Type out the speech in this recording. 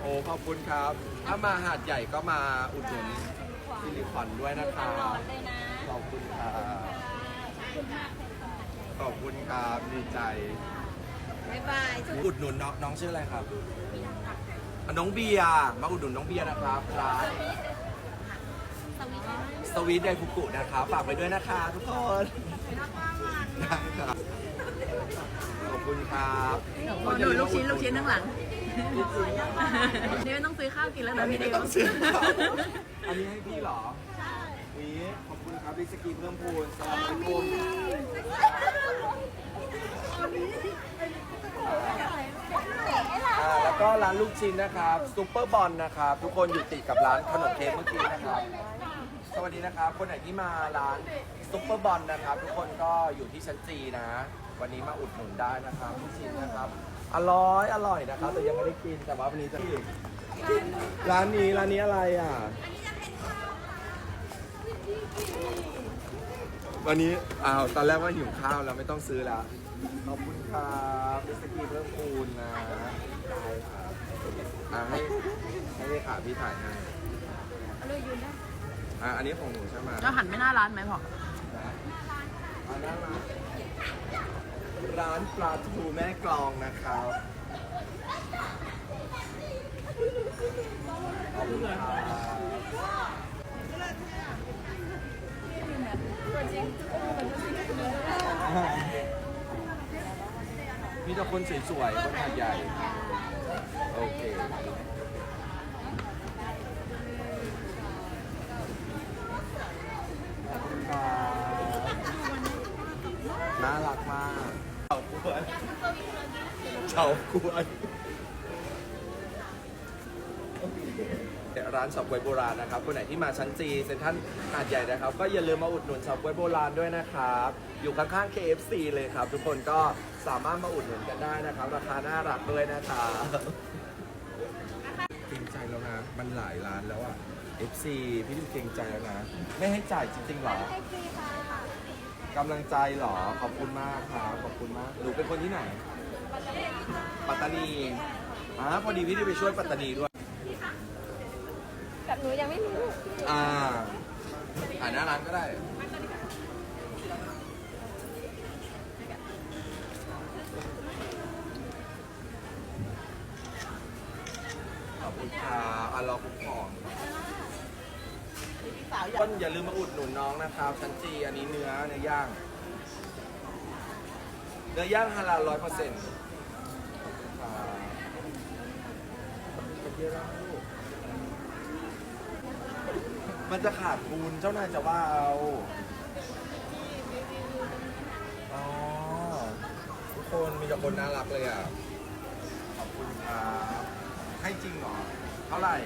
โอ้ขอบคุณครับถ้ามาหาดใหญ่ก็มาอุดหนุนซิลิคอนด้วยนะคตรับลอดเลยนะ ขอบคุณครับขอบคุณมากเลยค่ะขอบคุณครับดีใจ บ๊ายบายอุดหนุนน้องน้องชื่ออะไรครับอะน้องเบียร์มาอุดหนุนน้องเบียร์นะครับร้านสวิตช์ได้ไหมสวีทไดฟุกุนะครับฝากไปด้วยนะคะทุกคนได้ครับข อบคุณครับโอ้ดูลูกชิ้นลูกชิ้นข้างหลัง นี่ไม่ต้องซื้อข้าวกินแล้วอันะนนี้พี่ไม่ดิวต้องซื้อครับอันนี้ให้พี่เหรอใช่วีขอบคุณครับดิสกีเพิ่มพูนสลามกุมอ่าแล้วก็ร้านลูกชิ้นนะครับซุปเปอร์บอลนะครับ ทุกคนอยู่ติดกับร้านขนมเค้กเมื่อกี้นะครับ สวัสดีนะครับ คนไหนที่มาร้านซุปเปอร์บอลนะครับ ทุกคนก็อยู่ที่ชั้นจีนะ วันนี้มาอุดหนุนได้นะครับลูกชิ้นนะครับ อร่อยอร่อยนะครับ แต่ยังไม่ได้กินแต่ว่าวันนี้จะร้านนี้ร้านนี้อะไรอะ วันนี้อ้าวตอนแรกว่าหิวข้าวแล้วไม่ต้องซื้อแล้วขอบคุณครับดิสกีเพิ่มคูณนะได้ครับอ่าให้ให้เลขาพี่ถ่ายให้อ่าอันนี้ของหนูใช่ไหมเราหันไม่หน้าร้านไหมพ่อนะเอาหน้า ร้านปลาทูแม่กลองนะครับขอบคุณครับมีแต่คนสวยๆคนหาดใหญ่ โอเคขอบคุณครับน่ารักมาก เฉากวนเฉากวนร้านเฉาก๊วยโบราณนะครับคนไหนที่มาชั้นจีเซ็นทรัลหาดใหญ่นะครับ ก็อย่าลืมมาอุดหนุนเฉาก๊วยโบราณด้วยนะครับ อยู่ข้างๆ KFC เลยครับ ทุกคนก็สามารถมาอุดหนุนกันได้นะครับ ราคาน่ารักด้วยนะครับเกรงใจแล้วนะ มันหลายร้านแล้วอะ FC พี่ดิวเกรงใจแล้วนะ ไม่ให้จ่ายจริงๆหรอให้ฟรีค่ะกำลังใจเหรอขอบคุณมากครับขอบ คุณมากหนูเป็นคนที่ไหน ปัตตานีอ่าพอดีพี่ได้ไปช่วยปัตตานีด้วยกับหนูยังไม่มีลูกอ่า อ่าหน้าร้านก็ได้ ขอบคุณครับอะรอคุ้มของต้นอย่าลืมมาอุดหนุนน้องนะครับชั้นจีอันนี้เนื้อเนื้อย่าง เนื้อย่างฮาลาลร้อยเปอร์เซ็นต์มันจะขาดทุนเจ้านายจะว่าเอา อ๋อ ทุกคนมีแต่คนน่ารักเลยอะ ขอบคุณครับ ให้จริงเหรอ เท่าไหร่